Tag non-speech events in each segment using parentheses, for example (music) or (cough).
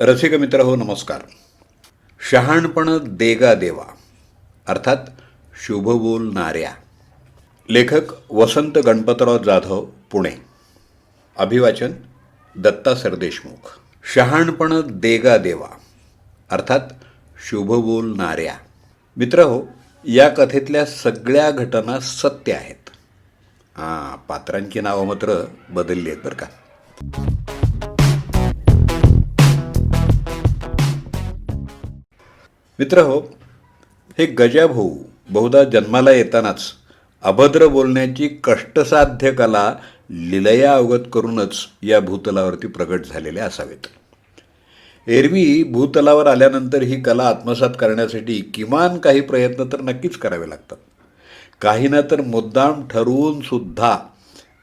रसिक मित्र हो नमस्कार. शहाणपण देगा देवा अर्थात शुभ बोलणाऱ्या. लेखक वसंत गणपतराव जाधव पुणे. अभिवाचन दत्ता सरदेशमुख. शहाणपण देगा देवा अर्थात शुभ बोलणाऱ्या. मित्र हो या कथेतल्या सगळ्या घटना सत्य आहेत. हां पात्रांची नावं मात्र बदलली आहेत बरं का. मित्र हो हे गजाभाऊ बहुधा जन्माला येतानाच अभद्र बोलण्याची कष्टसाध्य कला लिलया अवगत करूनच या भूतलावरती प्रगट झालेले असावेत. एरवी भूतलावर आल्यानंतर ही कला आत्मसात करण्यासाठी किमान काही प्रयत्न तर नक्कीच करावे लागतात. काही ना तर मुद्दाम ठरवून सुद्धा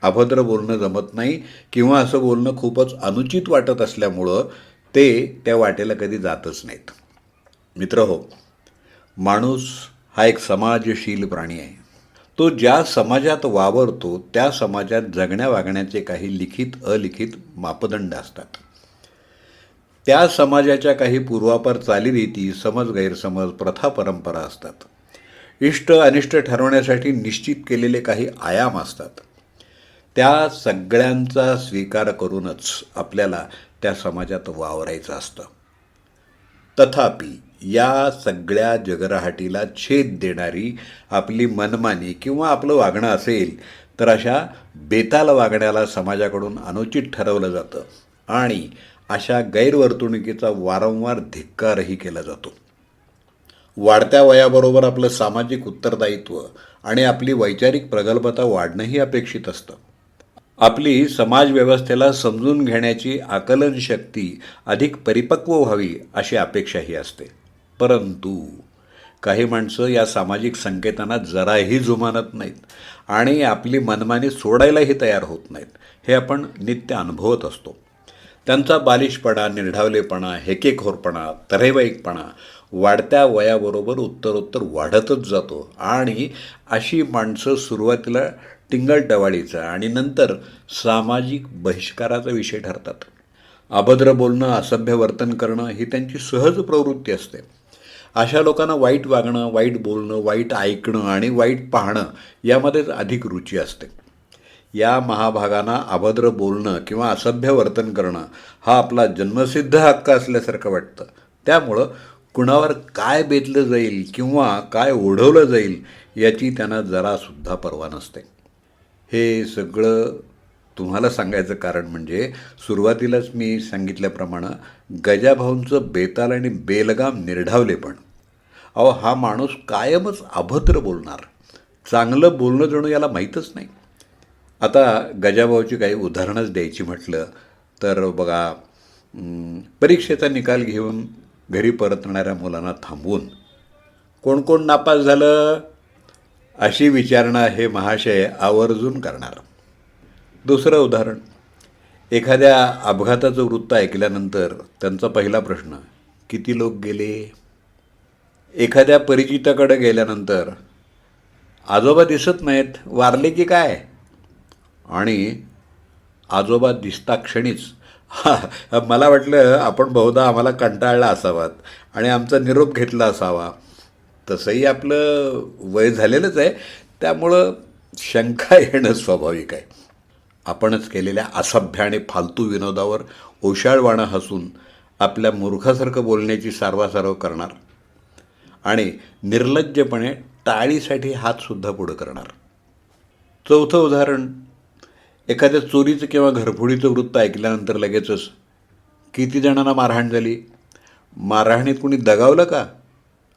अभद्र बोलणं जमत नाही किंवा असं बोलणं खूपच अनुचित वाटत असल्यामुळं ते त्या वाटेला कधी जातच नाहीत. मित्र हो माणूस हा एक समाजशील प्राणी आहे. तो ज्या समाजात वावरतो त्या समाजात जगण्या वागण्याचे काही लिखित अलिखित मापदंड असतात. त्या समाजाच्या काही पूर्वापार चालीरीती समज गैरसमज प्रथा परंपरा असतात. इष्ट अनिष्ट ठरवण्यासाठी निश्चित केलेले काही आयाम असतात. त्या सगळ्यांचा स्वीकार करूनच आपल्याला त्या समाजात वावरायचं असतं. तथापि या सगळ्या जगराहाटीला छेद देणारी आपली मनमानी किंवा आपलं वागणं असेल तर अशा बेताल वागण्याला समाजाकडून अनुचित ठरवलं जातं आणि अशा गैरवर्तणुकीचा वारंवार धिक्कारही केला जातो. वाढत्या वयाबरोबर आपलं सामाजिक उत्तरदायित्व आणि आपली वैचारिक प्रगल्भता वाढणंही अपेक्षित असतं. आपली समाजव्यवस्थेला समजून घेण्याची आकलन शक्ती अधिक परिपक्व व्हावी अशी अपेक्षाही असते. परंतु काही माणसं या सामाजिक संकेतांना जराही जुमानत नाहीत आणि आपली मनमानी सोडायलाही तयार होत नाहीत. हे आपण नित्य अनुभवत असतो. त्यांचा बालिशपणा निर्ढावलेपणा हेकेखोरपणा तरेवाईकपणा वाढत्या वयाबरोबर उत्तरोत्तर वाढतच जातो. आणि अशी माणसं सुरुवातीला टिंगलटवाळीचा आणि नंतर सामाजिक बहिष्काराचा विषय ठरतात. अभद्र बोलणं असभ्य वर्तन करणं ही त्यांची सहज प्रवृत्ती असते. अशा लोकांना वाईट वागणं वाईट बोलणं वाईट ऐकणं आणि वाईट पाहणं यामध्येच अधिक रुची असते. या महाभागांना अभद्र बोलणं किंवा असभ्य वर्तन करणं हा आपला जन्मसिद्ध हक्क असल्यासारखं वाटतं. त्यामुळं कुणावर काय बेतलं जाईल किंवा काय ओढवलं जाईल याची त्यांना जरासुद्धा पर्वा नसते. हे सगळं तुम्हाला सांगायचं कारण म्हणजे सुरुवातीलाच मी सांगितल्याप्रमाणे गजाभाऊंचं बेताल आणि बेलगाम निर्ढावले पण. अहो हा माणूस कायमच अभद्र बोलणार. चांगलं बोलणं जणू याला माहीतच नाही. आता गजाभाऊची काही उदाहरणंच द्यायची म्हटलं तर बघा परीक्षेचा निकाल घेऊन घरी परतणाऱ्या मुलांना थांबवून. कोण कोण नापास झालं? अशी विचारणा हे महाशय आवर्जून करणार. दुसरं उदाहरण. एखाद्या अपघाताचं वृत्त ऐकल्यानंतर त्यांचा पहिला प्रश्न किती लोक गेले? एखाद्या परिचिताकडे गेल्यानंतर आजोबा दिसत नाहीत वारले की काय? आणि आजोबा दिसता क्षणीच हा मला वाटलं आपण बहुधा आम्हाला कंटाळला असावात आणि आमचा निरोप घेतला असावा. तसंही आपलं वय झालेलंच आहे त्यामुळं शंका येणं स्वाभाविक आहे. आपणच केलेल्या असभ्य आणि फालतू विनोदावर ओशाळवाणं हसून आपल्या मूर्खासारखं बोलण्याची सारवासारव करणार आणि निर्लज्जपणे टाळीसाठी हातसुद्धा पुढं करणार. चौथं उदाहरण एखाद्या चोरीचं किंवा घरफोडीचं वृत्त ऐकल्यानंतर लगेचच किती जणांना मारहाण झाली? मारहाणीत कुणी दगावलं का?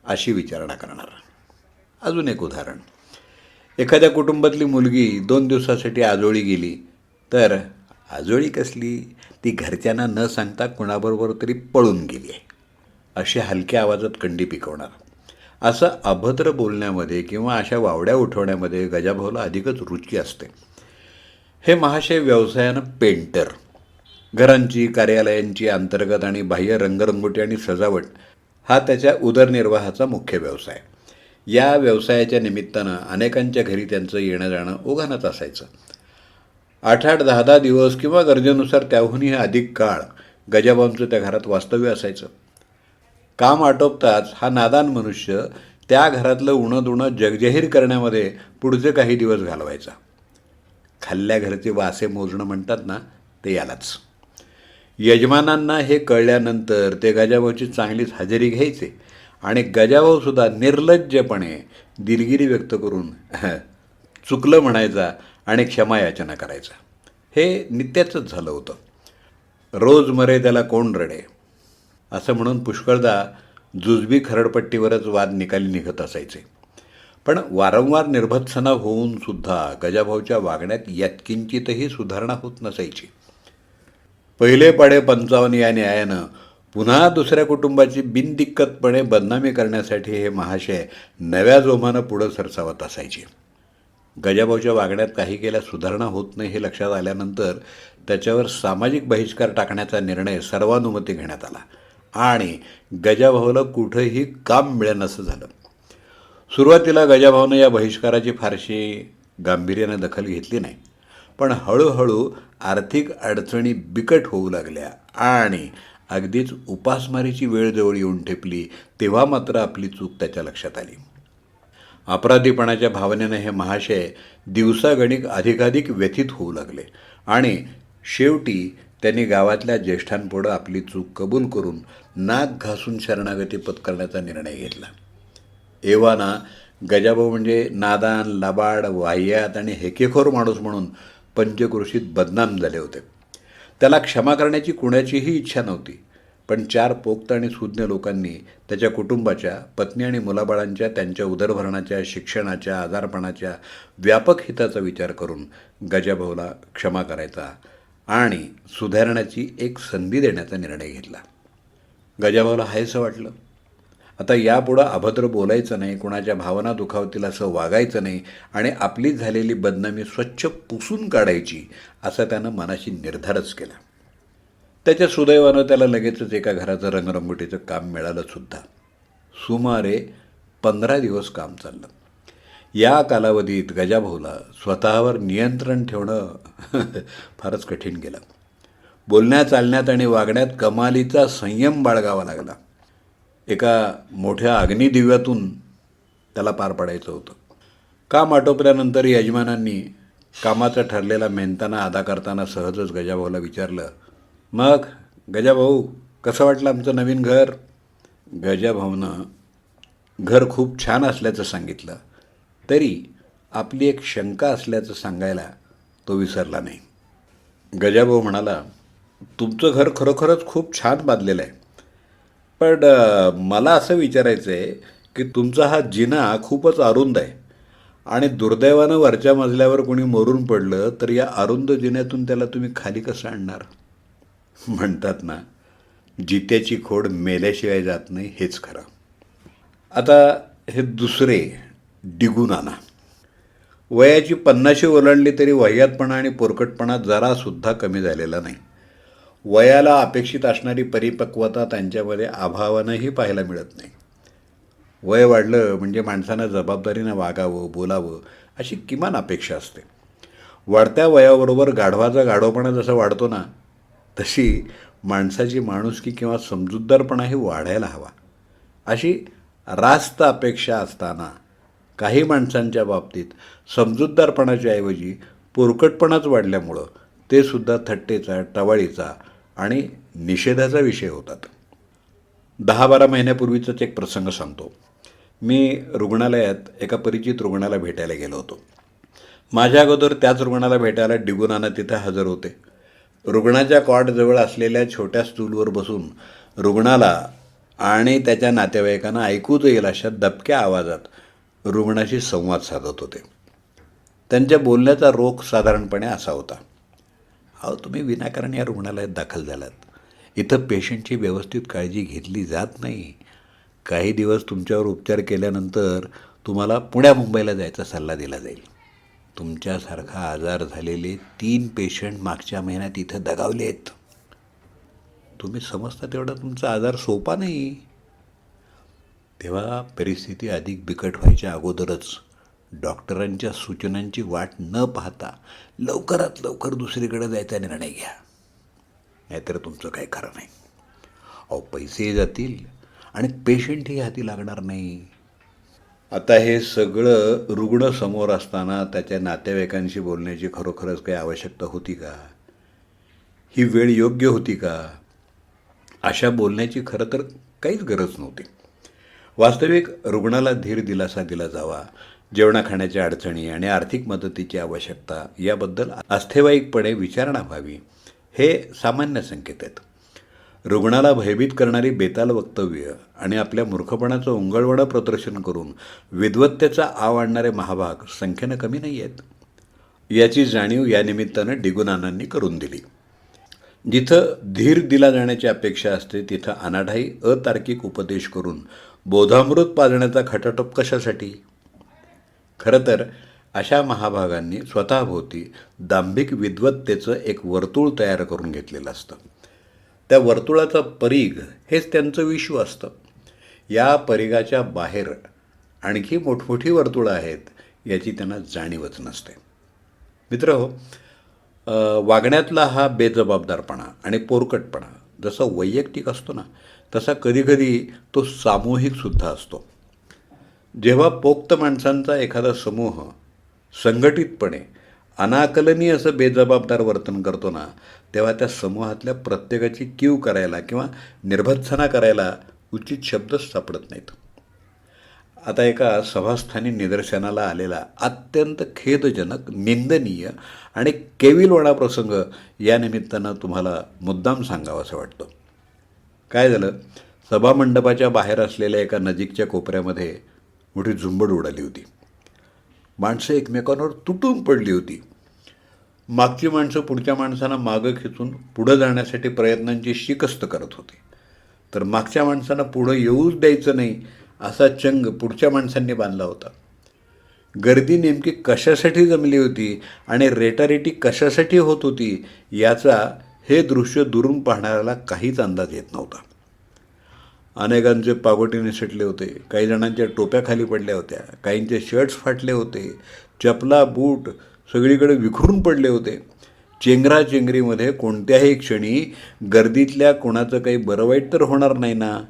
अशी विचारणा करणार. अजून एक उदाहरण एखाद्या कुटुंबातली मुलगी दोन दिवसासाठी आजोळी गेली तर आजोळी कसली ती घरच्यांना न सांगता कुणाबरोबर तरी पळून गेली आहे. अशी हलक्या आवाजात कंडी पिकवणार. असं अभद्र बोलण्यामध्ये किंवा अशा वावड्या उठवण्यामध्ये गजाभाऊला अधिकच रुची असते. हे महाशय व्यवसायानं पेंटर. घरांची कार्यालयांची अंतर्गत आणि बाह्य रंगरंगोटी आणि सजावट हा त्याच्या उदरनिर्वाहाचा मुख्य व्यवसाय. या व्यवसायाच्या निमित्तानं अनेकांच्या घरी त्यांचं येणं जाणं उघानच असायचं. आठ आठ दहा दहा दिवस किंवा गरजेनुसार त्याहूनही अधिक काळ गजाबांचं त्या घरात वास्तव्य असायचं. काम आटोपताच हा नादान मनुष्य त्या घरातलं उणं दुणं जगजाहीर करण्यामध्ये पुढचे काही दिवस घालवायचा. खाल्ल्या घरचे वासे मोजणं म्हणतात ना ते यालाच. यजमानांना हे कळल्यानंतर ते गजाभाऊची चांगलीच हजेरी घ्यायचे आणि गजाभाऊसुद्धा निर्लज्जपणे दिलगिरी व्यक्त करून चुकलं म्हणायचा आणि क्षमायाचना करायचा. हे नित्याचंच झालं होतं. रोज मरे त्याला कोण रडे? असं म्हणून पुष्कळदा जुजबी खरडपट्टीवरच वाद निकाली निघत असायचे. पण वारंवार निर्भत्सना होऊन सुद्धा गजाभाऊच्या वागण्यात यत्किंचितही सुधारणा होत नसायची. पहिले पाडे पंचावन्न या न्यायानं पुन्हा दुसऱ्या कुटुंबाची बिनदिक्कतपणे बदनामी करण्यासाठी हे महाशय नव्या जोमानं पुढं सरसावत असायचे. गजाभाऊच्या वागण्यात काही केल्या सुधारणा होत नाही हे लक्षात आल्यानंतर त्याच्यावर सामाजिक बहिष्कार टाकण्याचा निर्णय सर्वानुमती घेण्यात आला. आणि गजाभाऊला कुठंही काम मिळेनसं झालं. सुरुवातीला गजाभाऊनं या बहिष्काराची फारशी गांभीर्यानं दखल घेतली नाही. पण हळूहळू आर्थिक अडचणी बिकट होऊ लागल्या आणि अगदीच उपासमारीची वेळ जवळ येऊन ठेपली तेव्हा मात्र आपली चूक त्याच्या लक्षात आली. अपराधीपणाच्या भावनेनं हे महाशय दिवसागणिक अधिकाधिक व्यथित होऊ लागले. आणि शेवटी त्यांनी गावातल्या ज्येष्ठांपुढं आपली चूक कबूल करून नाक घासून शरणागती पत्करण्याचा निर्णय घेतला. एव्हाना गजाभाऊ म्हणजे नादान लबाड वाह्यात आणि हेकेखोर माणूस म्हणून पंचकृषीत बदनाम झाले होते. त्याला क्षमा करण्याची कुणाचीही इच्छा नव्हती. पण चार पोक्त आणि सुज्ञ लोकांनी त्याच्या कुटुंबाच्या पत्नी आणि मुलाबाळांच्या त्यांच्या उदरभरणाच्या शिक्षणाच्या आजारपणाच्या व्यापक हिताचा विचार करून गजाभाऊला क्षमा करायचा आणि सुधारण्याची एक संधी देण्याचा निर्णय घेतला. गजाभाऊला हायसं वाटलं. आता यापुढं अभद्र बोलायचं नाही कुणाच्या भावना दुखावतील असं वागायचं नाही आणि आपली झालेली बदनामी स्वच्छ पुसून काढायची असा त्यानं मनाशी निर्धारच केला. त्याच्या सुदैवानं त्याला लगेचच एका घराचं रंगरंगोटीचं काम मिळालंसुद्धा सुमारे पंधरा दिवस काम चाललं. या कालावधीत गजाभाऊला स्वतःवर नियंत्रण ठेवणं (laughs) फारच कठीण गेलं. बोलण्यात चालण्यात आणि वागण्यात कमालीचा संयम बाळगावा लागला. एका मोठ्या अग्निदिव्यातून त्याला पार पाडायचं होतं. काम आटोपल्यानंतर यजमानांनी कामाचा ठरलेला मेहनताना अदा करताना सहजच गजाभाऊला विचारलं मग गजाभाऊ कसं वाटलं आमचं नवीन घर? गजाभाऊनं घर खूप छान असल्याचं सांगितलं. तरी आपली एक शंका असल्याचं सांगायला तो विसरला नाही. गजाभाऊ म्हणाला तुमचं घर खरोखरच खूप छान बांधलेलं आहे. पण मला असं विचारायचं आहे की तुमचा हा जिना खूपच अरुंद आहे. आणि दुर्दैवानं वरच्या मजल्यावर कोणी मरून पडलं तर या अरुंद जिन्यातून त्याला तुम्ही खाली कसं आणणार? म्हणतात ना जित्याची खोड मेल्याशिवाय जात नाही हेच खरं. आता हे दुसरे डिगुनाना वयाची पन्नाशी ओलांडली तरी वह्यातपणा आणि पोरकटपणा जरासुद्धा कमी झालेला नाही. वयाला अपेक्षित असणारी परिपक्वता त्यांच्यामध्ये अभावानंही पाहायला मिळत नाही. वय वाढलं म्हणजे माणसानं जबाबदारीनं वागावं बोलावं अशी किमान अपेक्षा असते. वाढत्या वयाबरोबर गाढवाचा गाढवपणा जसा वाढतो ना तशी माणसाची माणुसकी किंवा समजूतदारपणा हे वाढायला हवा. अशी रास्त अपेक्षा असताना काही माणसांच्या बाबतीत समजूतदारपणाच्या ऐवजी पोरकटपणाच वाढल्यामुळं ते सुद्धा थट्टेचा टवाळीचा आणि निषेधाचा विषय होतात. दहा बारा महिन्यापूर्वीचाच एक प्रसंग सांगतो. मी रुग्णालयात एका परिचित रुग्णाला भेटायला गेलो होतो. माझ्या अगोदर त्याच रुग्णाला भेटायला डिगुनाना तिथं हजर होते. रुग्णाच्या कॉटजवळ असलेल्या छोट्या स्टूलवर बसून रुग्णाला आणि त्याच्या नातेवाईकांना ऐकूच येईल अशा दबक्या आवाजात रुग्णाशी संवाद साधत होते. त्यांच्या बोलण्याचा रोख साधारणपणे असा होता. अहो तुम्ही विनाकारण या रुग्णालयात दाखल झालात. इथं पेशंटची व्यवस्थित काळजी घेतली जात नाही. काही दिवस तुमच्यावर उपचार केल्यानंतर तुम्हाला पुण्या मुंबईला जायचा सल्ला दिला जाईल. तुमच्यासारखा आजार झालेले तीन पेशंट मागच्या महिन्यात इथं दगावले आहेत. तुम्ही समजता तेवढा तुमचा आजार सोपा नाही. तेव्हा परिस्थिती अधिक बिकट व्हायच्या अगोदरच डॉक्टरांच्या सूचनांची वाट न पाहता लवकरात लवकर दुसरीकडे जायचा निर्णय घ्या. नाहीतर तुमचं काही खरं नाही. अहो पैसेही जातील आणि पेशंटही हाती लागणार नाही. आता हे सगळं रुग्ण समोर असताना त्याच्या नातेवाईकांशी बोलण्याची खरोखरच काही आवश्यकता होती का? ही वेळ योग्य होती का? अशा बोलण्याची खरं तर काहीच गरज नव्हती. वास्तविक रुग्णाला धीर दिलासा दिला जावा जेवणा खाण्याच्या अडचणी आणि आर्थिक मदतीची आवश्यकता याबद्दल अस्थेवाईकपणे विचारणा व्हावी हे सामान्य संकेत आहेत. रुग्णाला भयभीत करणारी बेताल वक्तव्य आणि आपल्या मूर्खपणाचं उंगळवडं प्रदर्शन करून विद्वत्तेचा आव आणणारे महाभाग संख्येनं कमी नाही आहेत. याची जाणीव या निमित्तानं डिगुनानांनी करून दिली. जिथं धीर दिला जाण्याची अपेक्षा असते तिथं अनाढाई अतार्किक उपदेश करून बोधामृत पाजण्याचा खटाटोप कशासाठी? खरं तर अशा महाभागांनी स्वतःभोवती दांभिक विद्वत्तेचं एक वर्तुळ तयार करून घेतलेलं असतं. त्या वर्तुळाचा परीघ हेच त्यांचं विश्व असतं. या परिघाच्या बाहेर आणखी मोठमोठी वर्तुळं आहेत याची त्यांना जाणीवच नसते. मित्र हो वागण्यातला हा बेजबाबदारपणा आणि पोरकटपणा जसा वैयक्तिक असतो ना तसा कधीकधी तो सामूहिकसुद्धा असतो. जेव्हा पोक्त माणसांचा एखादा समूह संघटितपणे अनाकलनीय असं बेजबाबदार वर्तन करतो ना तेव्हा त्या समूहातल्या प्रत्येकाची कीव करायला किंवा निर्भत्सना करायला उचित शब्दच सापडत नाहीत. आता एका सभास्थानी निदर्शनाला आलेला अत्यंत खेदजनक निंदनीय आणि केविलवाडा प्रसंग या निमित्तानं तुम्हाला मुद्दाम सांगावं असं वाटतं. काय झालं? सभामंडपाच्या बाहेर असलेल्या एका नजीकच्या कोपऱ्यामध्ये मोठी झुंबड उडाली होती. माणसं एकमेकांवर तुटून पडली होती. मागची माणसं पुढच्या माणसांना मागं खेचून पुढं जाण्यासाठी प्रयत्नांची शिकस्त करत होती. तर मागच्या माणसांना पुढं येऊच द्यायचं नाही असा चंग पुढच्या माणसांनी बांधला होता. गर्दी नेमकी कशासाठी जमली होती आणि रेटारेटी कशासाठी होत होती याचा हे दृश्य दुरून पाहणाऱ्याला काहीच अंदाज येत नव्हता. अनेकांचे पागोटीने सुटले होते काही जणांच्या टोप्या खाली पडल्या होत्या काहींचे शर्ट्स फाटले होते चपला बूट सगळीकडे विखरून पडले होते. चेंगराचेंगरीमध्ये कोणत्याही क्षणी गर्दीतल्या कोणाचं काही बरं वाईट तर होणार नाही ना?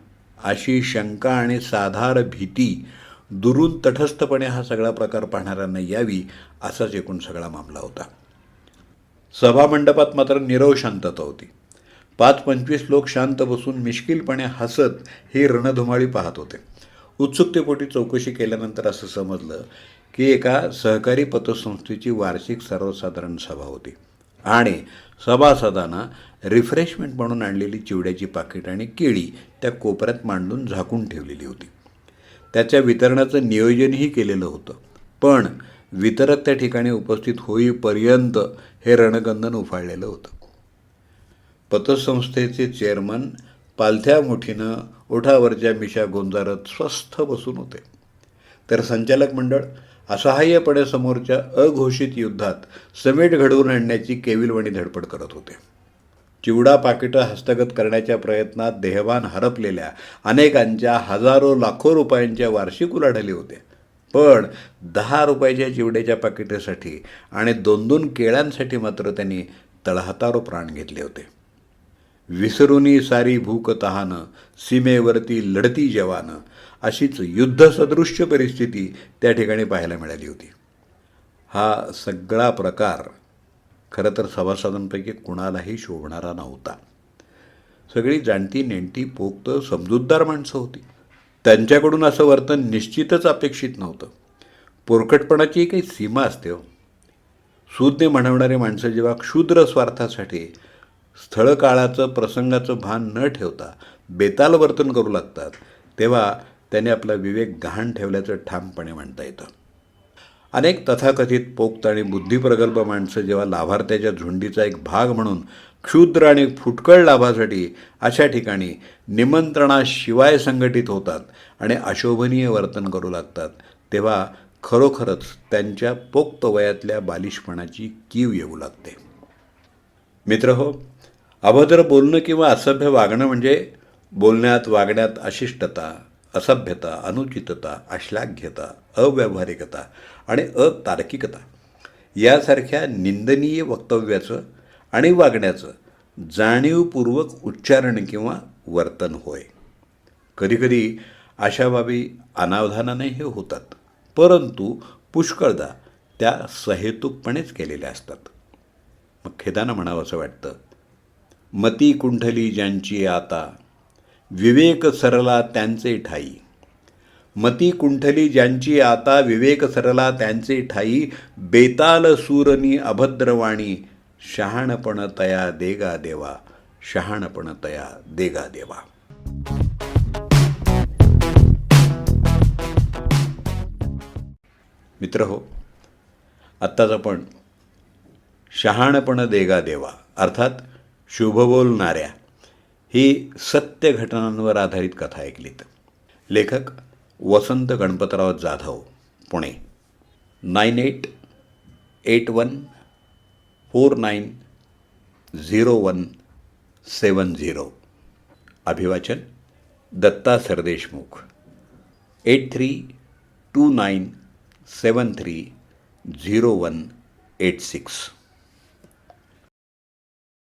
अशी शंका आणि साधार भीती दुरून तटस्थपणे हा सगळा प्रकार पाहणाऱ्यांना यावी असाच एकूण सगळा मामला होता. सभामंडपात मात्र निरव शांतता होती. पाच पंचवीस लोक शांत बसून मिश्किलपणे हसत ही रणधुमाळी पाहत होते. उत्सुकतेपोटी चौकशी केल्यानंतर असं समजलं की एका सहकारी पतसंस्थेची वार्षिक सर्वसाधारण सभा होती. आणि सभासदांना रिफ्रेशमेंट म्हणून आणलेली चिवड्याची पाकिट आणि केळी त्या कोपऱ्यात मांडून झाकून ठेवलेली होती. त्याच्या वितरणाचं नियोजनही केलेलं होतं. पण वितरक त्या ठिकाणी उपस्थित होईपर्यंत हे रणगंधन उफाळलेलं होतं. पतसंस्थेचे चेअरमन पालथ्या मुठीनं ओठावरच्या मिशा गोंजारत स्वस्थ बसून होते. तर संचालक मंडळ असहाय्यपणे समोरच्या अघोषित युद्धात समेट घडवून आणण्याची केविलवणी धडपड करत होते. चिवडा पाकिटं हस्तगत करण्याच्या प्रयत्नात देहवान हरपलेल्या अनेकांच्या हजारो लाखो रुपयांच्या वार्षिक उलाढाली होत्या. पण दहा रुपयाच्या चिवड्याच्या पाकिटासाठी आणि दोन दोन केळ्यांसाठी मात्र त्यांनी तळहातारो प्राण घेतले होते. विसरुनी सारी भूक तहानं सीमेवरती लढती जवानं अशीच युद्धसदृश्य परिस्थिती त्या ठिकाणी पाहायला मिळाली होती. हा सगळा प्रकार खरं तर सभासदांपैकी कुणालाही शोभणारा नव्हता. सगळी जाणती नेणती पोक्त समजूतदार माणसं होती. त्यांच्याकडून असं वर्तन निश्चितच अपेक्षित नव्हतं. पोरकटपणाची काही सीमा असते हो. सूज्ञ म्हणवणारी माणसं जेव्हा क्षुद्र स्वार्थासाठी स्थळकाळाचं प्रसंगाचं भान न ठेवता बेताल वर्तन करू लागतात तेव्हा त्याने आपला विवेक गहाण ठेवल्याचं ठामपणे म्हणता येतं. अनेक तथाकथित पोक्त आणि बुद्धिप्रगल्भ माणसं जेव्हा लाभार्थ्याच्या झुंडीचा एक भाग म्हणून क्षुद्र आणि फुटकळ लाभासाठी अशा ठिकाणी निमंत्रणाशिवाय संघटित होतात आणि अशोभनीय वर्तन करू लागतात तेव्हा खरोखरच त्यांच्या पोक्त वयातल्या बालिशपणाची कीव येऊ लागते. मित्र हो अभद्र बोलणं किंवा असभ्य वागणं म्हणजे बोलण्यात वागण्यात अशिष्टता असभ्यता अनुचितता अश्लाघ्यता अव्यावहारिकता आणि अतार्किकता यासारख्या निंदनीय वक्तव्याचं आणि वागण्याचं जाणीवपूर्वक उच्चारण किंवा वर्तन होय. कधीकधी अशा बाबी अनावधानाने हे होतात परंतु पुष्कळदा त्या सहेतुकपणेच केलेल्या असतात. मग खेदानं म्हणावं असं वाटतं मती कुंठली ज्यांची आता विवेक सरला त्यांचे ठाई. मती कुंठली ज्यांची आता विवेक सरला त्यांचे ठाई बेताल सूरनी अभद्रवाणी शहाणपण तया देगा देवा शहाणपण तया देगा देवा. मित्र हो आत्ताच आपण शहाणपण देगा देवा अर्थात शुभ बोलणाऱ्या ही सत्य घटनांवर आधारित कथा ऐकलीत. लेखक Vasant Ganpatrao Jadhav Pune. Nine eight eight one four nine zero one seven zero. अभिवाचन Datta Sardeshmukh. Eight three two nine seven three zero one eight six.